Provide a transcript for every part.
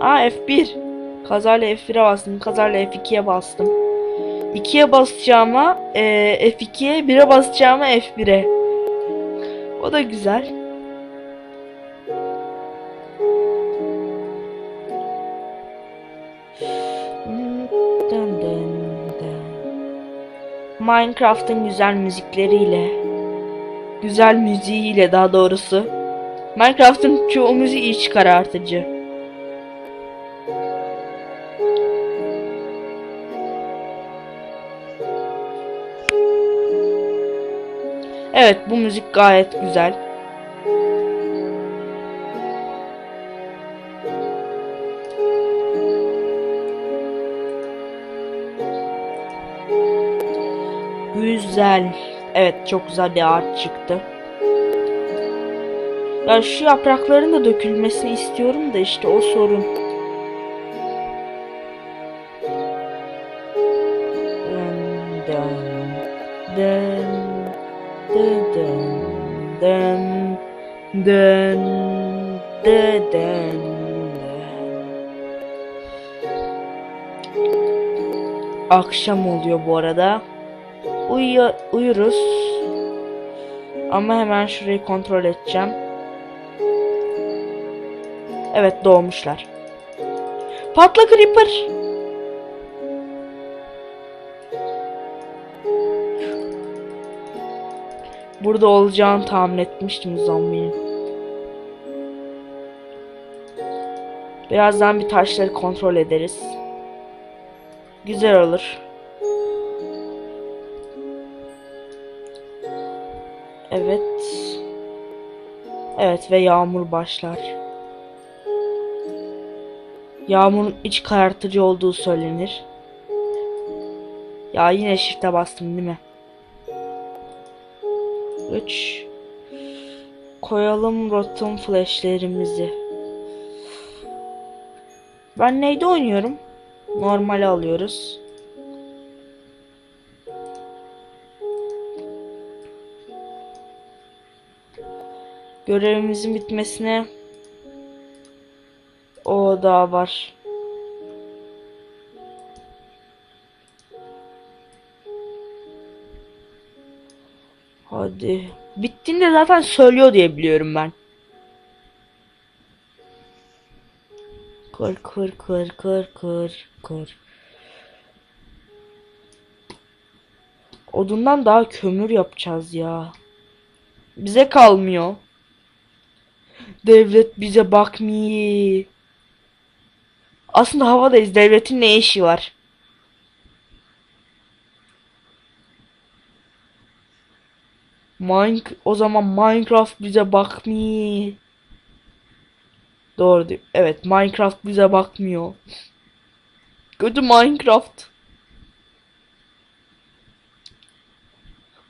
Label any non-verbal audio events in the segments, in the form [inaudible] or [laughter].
Aa F1. Kazayla F1'e bastım. Kazayla F2'ye bastım. 2'ye basacağıma e, F2'ye 1'e basacağıma F1'e. O da güzel. Minecraft'ın güzel müzikleriyle, güzel müziğiyle daha doğrusu. Minecraft'ın çoğu müziği iç karartıcı. Evet bu müzik gayet güzel. Güzel. Evet çok güzel bir ağaç çıktı. Ya şu yaprakların da dökülmesini istiyorum da işte o sorun. Dın dın dın dın. Akşam oluyor bu arada. Uyuyor, uyuruz. Ama hemen şurayı kontrol edeceğim. Evet doğmuşlar. Patla Creeper. Burada olacağını tahmin etmiştim zombinin. Birazdan bir taşları kontrol ederiz. Güzel olur. Evet. Evet ve yağmur başlar. Yağmurun iç karartıcı olduğu söylenir. Ya yine shift'e bastım değil mi? 3 Koyalım rotom flashlerimizi. Ben neyde oynuyorum? Normal alıyoruz. Görevimizin bitmesine o daha var. Hadi. Bittiğinde zaten söylüyor diye biliyorum ben. Kır kır kır kır kır kır. Odundan daha kömür yapacağız ya. Bize kalmıyor. Devlet bize bakmıyor. Aslında havadayız. Devletin ne işi var? Mine o zaman Minecraft bize bakmıyor. Doğru diyor. Evet Minecraft bize bakmıyor. Kötü Minecraft.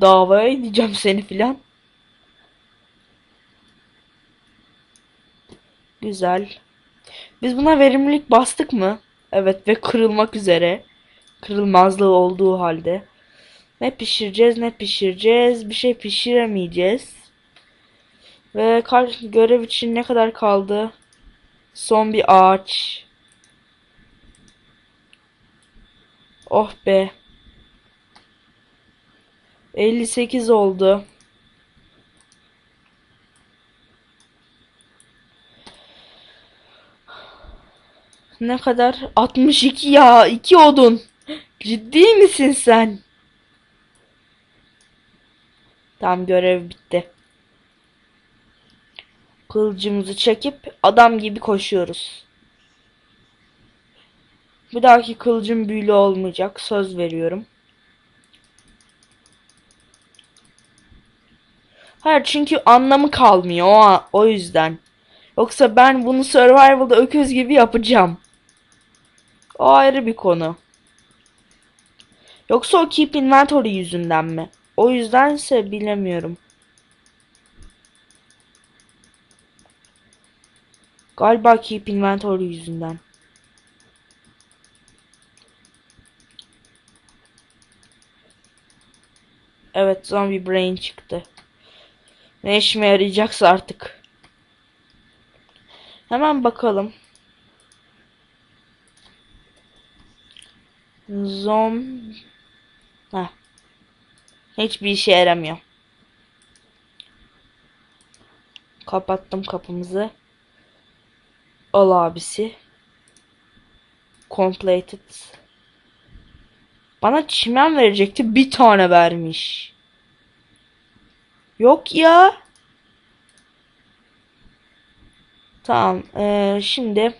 Davaya edeceğim seni filan. Güzel. Biz buna verimlilik bastık mı? Evet ve kırılmak üzere. Kırılmazlığı olduğu halde. Ne pişireceğiz ne pişireceğiz. Bir şey pişiremeyeceğiz. Ve kar görev için ne kadar kaldı? Son bir ağaç. Oh be. 58 oldu. Ne kadar? 62 ya. 2 odun. Ciddi misin sen? Tamam görev bitti. Kılıcımızı çekip adam gibi koşuyoruz. Bir dahaki kılıcım büyülü olmayacak. Söz veriyorum. Hayır çünkü anlamı kalmıyor o, o yüzden. Yoksa ben bunu survival'da öküz gibi yapacağım. O ayrı bir konu. Yoksa o keep inventory yüzünden mi? O yüzdense bilemiyorum. Galiba Keep Inventory yüzünden. Evet Zombie Brain çıktı. Ne işime yarayacaksa artık. Hemen bakalım. Zom... Heh. Hiçbir işe yaramıyor. Kapattım kapımızı. Al abisi. Completed. Bana çimen verecekti. Bir tane vermiş. Yok ya. Tamam. eee, şimdi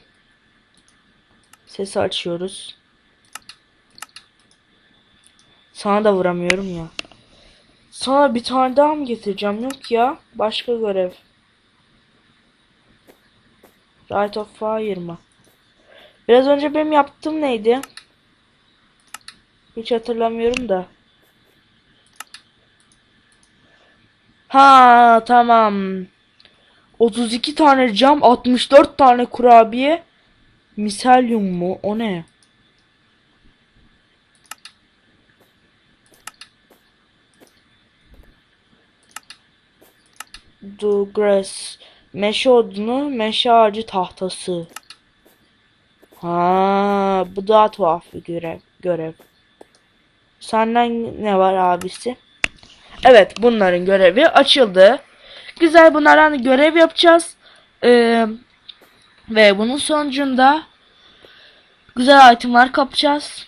sesi açıyoruz. Sana da vuramıyorum ya. Sana bir tane daha mı getireceğim? Yok ya. Başka görev. Right of Fire mı? Biraz önce benim yaptığım neydi? Hiç hatırlamıyorum da. Ha tamam. 32 tane cam, 64 tane kurabiye. Miselyum mu? O ne? Grass. Meşe odunu, meşe ağacı tahtası. Ha, bu daha tuhaf bir görev. görev. Senden ne var abisi? Evet, bunların görevi açıldı. Güzel bunlardan görev yapacağız. Ee, ve bunun sonucunda güzel itemler kapacağız.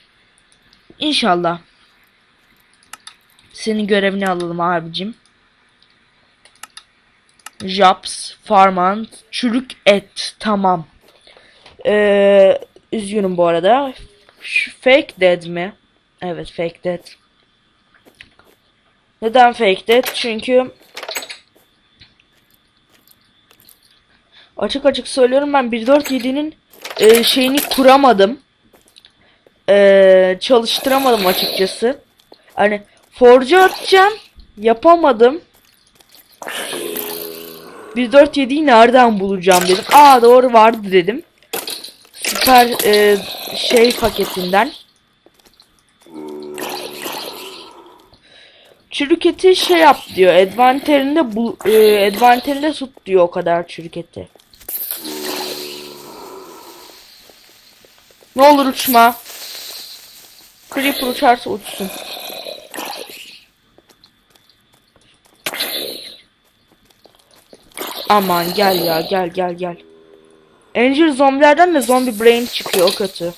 İnşallah. Senin görevini alalım abicim. Jobs, Farmant, çürük et. Tamam. Ee, üzgünüm bu arada. Fake dead mi? Evet fake dead. Neden fake dead? Çünkü açık açık söylüyorum ben 1.4.7'nin e, şeyini kuramadım. E, çalıştıramadım açıkçası. Hani forge atacağım. Yapamadım. 1.4.7'yi nereden bulacağım dedim. Aa doğru vardı dedim. Süper e, şey paketinden. Çürük eti şey yap diyor. Advanterinde bu e, advanterinde tut diyor o kadar çürük eti. Ne olur uçma. Creeper uçarsa uçsun. Aman gel ya gel gel gel. Angel zombilerden de zombi brain çıkıyor o kötü.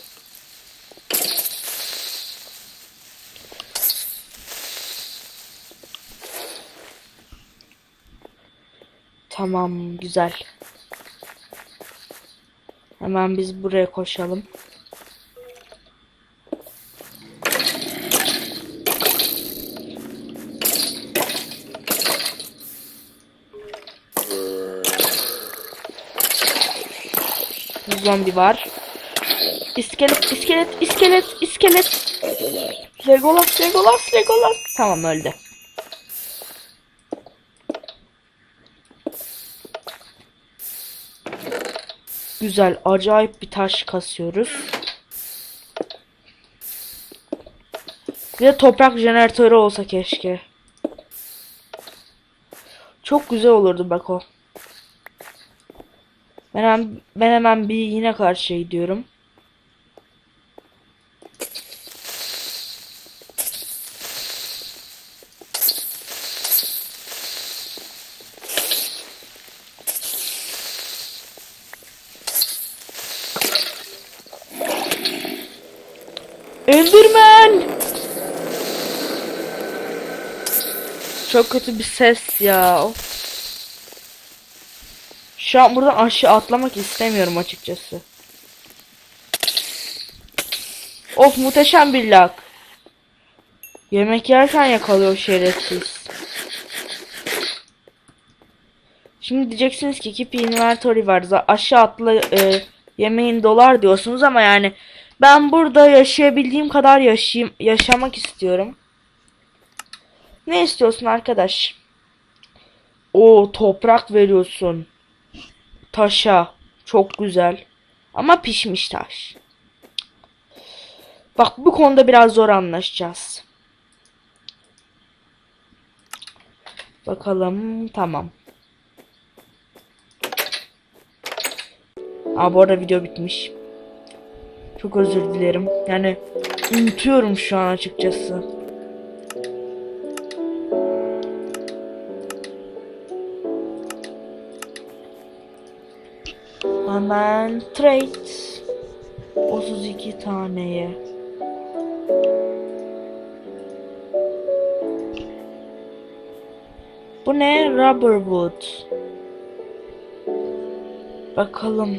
Tamam güzel. Hemen biz buraya koşalım. Zombi var. İskelet, iskelet, iskelet, iskelet. Legolas, Legolas, Legolas. Tamam öldü. Güzel, acayip bir taş kasıyoruz. Bir de toprak jeneratörü olsa keşke. Çok güzel olurdu bak o. Ben hemen, ben hemen bir yine karşıya gidiyorum. Enderman! Çok kötü bir ses ya. Of. Şu an buradan aşağı atlamak istemiyorum açıkçası. Of muhteşem bir lag. Yemek yerken yakalıyor şerefsiz. Şimdi diyeceksiniz ki keep inventory var. Aşağı atla e, yemeğin dolar diyorsunuz ama yani ben burada yaşayabildiğim kadar yaşayayım, yaşamak istiyorum. Ne istiyorsun arkadaş? O toprak veriyorsun. Taşa. Çok güzel. Ama pişmiş taş. Bak bu konuda biraz zor anlaşacağız. Bakalım. Tamam. Aa bu arada video bitmiş. Çok özür dilerim. Yani unutuyorum şu an açıkçası. Hemen trade 32 taneye. Bu ne? Rubber wood. Bakalım.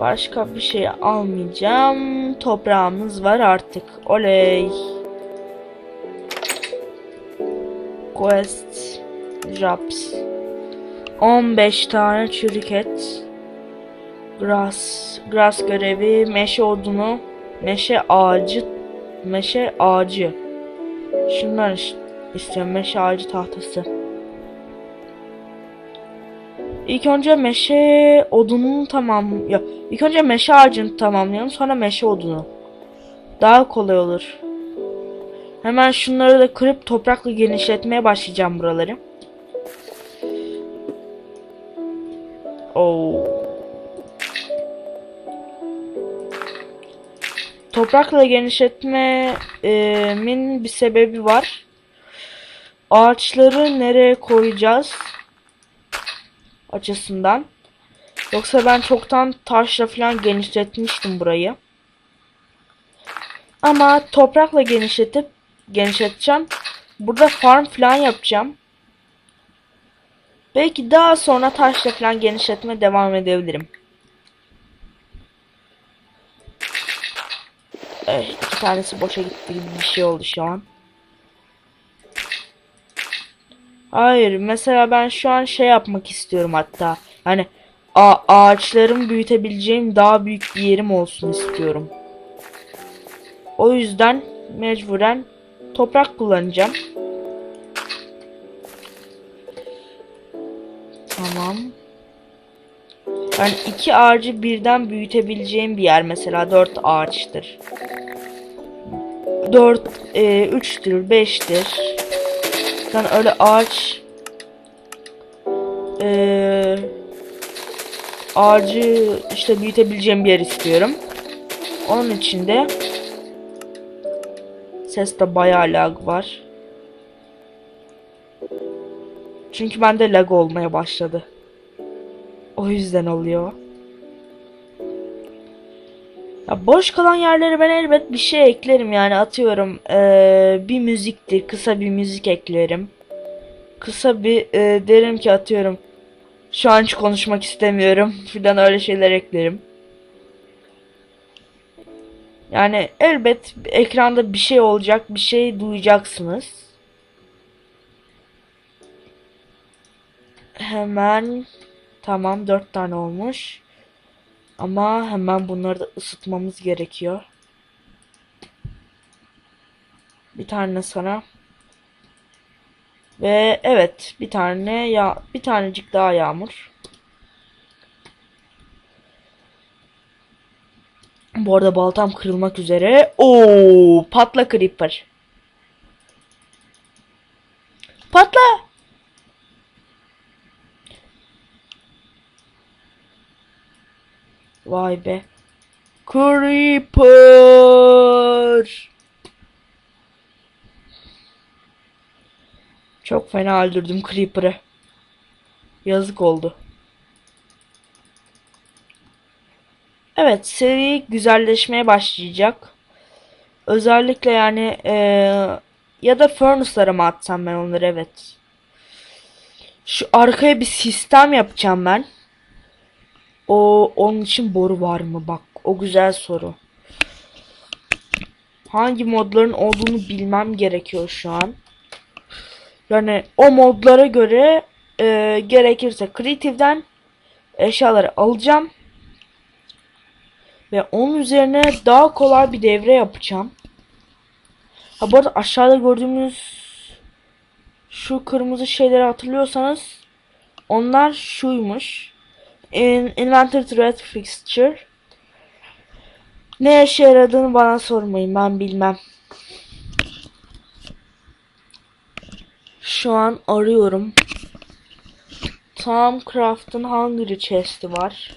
Başka bir şey almayacağım. Toprağımız var artık. Oley. Quest. Jobs. 15 tane çürük. Grass. Grass görevi. Meşe odunu. Meşe ağacı. Meşe ağacı. Şunlar istiyorum. Meşe ağacı tahtası. İlk önce meşe odununu tamam ya ilk önce meşe ağacını tamamlayalım sonra meşe odunu. Daha kolay olur. Hemen şunları da kırıp toprakla genişletmeye başlayacağım buraları. Oo. Toprakla genişletmemin bir sebebi var. Ağaçları nereye koyacağız? açısından. Yoksa ben çoktan taşla falan genişletmiştim burayı. Ama toprakla genişletip genişleteceğim. Burada farm falan yapacağım. Belki daha sonra taşla falan genişletme devam edebilirim. Evet, iki tanesi boşa gitti gibi bir şey oldu şu an. Hayır, mesela ben şu an şey yapmak istiyorum hatta. Hani a- ağaçlarımı büyütebileceğim daha büyük bir yerim olsun istiyorum. O yüzden mecburen toprak kullanacağım. Tamam. Yani iki ağacı birden büyütebileceğim bir yer mesela dört ağaçtır. Dört, e, üçtür, beştir. Ben öyle ağaç eee ağacı işte büyütebileceğim bir yer istiyorum. Onun için de seste bayağı lag var. Çünkü bende lag olmaya başladı. O yüzden oluyor. Ya boş kalan yerlere ben elbet bir şey eklerim yani atıyorum eee, bir müziktir kısa bir müzik eklerim. Kısa bir eee, derim ki atıyorum şu an hiç konuşmak istemiyorum [laughs] filan öyle şeyler eklerim. Yani elbet ekranda bir şey olacak bir şey duyacaksınız. Hemen tamam dört tane olmuş. Ama hemen bunları da ısıtmamız gerekiyor. Bir tane sana. Ve evet bir tane ya bir tanecik daha yağmur. Bu arada baltam kırılmak üzere. Oo, patla creeper. Patla. Vay be. Creeper. Çok fena öldürdüm Creeper'ı. Yazık oldu. Evet, seri güzelleşmeye başlayacak. Özellikle yani eee, ya da furnace'lara mı atsam ben onları evet. Şu arkaya bir sistem yapacağım ben. O onun için boru var mı? Bak o güzel soru. Hangi modların olduğunu bilmem gerekiyor şu an. Yani o modlara göre e, gerekirse Creative'den eşyaları alacağım. Ve onun üzerine daha kolay bir devre yapacağım. Ha bu arada aşağıda gördüğümüz şu kırmızı şeyleri hatırlıyorsanız onlar şuymuş. In Inventory Thread Fixture. Ne işe yaradığını bana sormayın ben bilmem. Şu an arıyorum. Tom Craft'ın Hungry Chest'i var.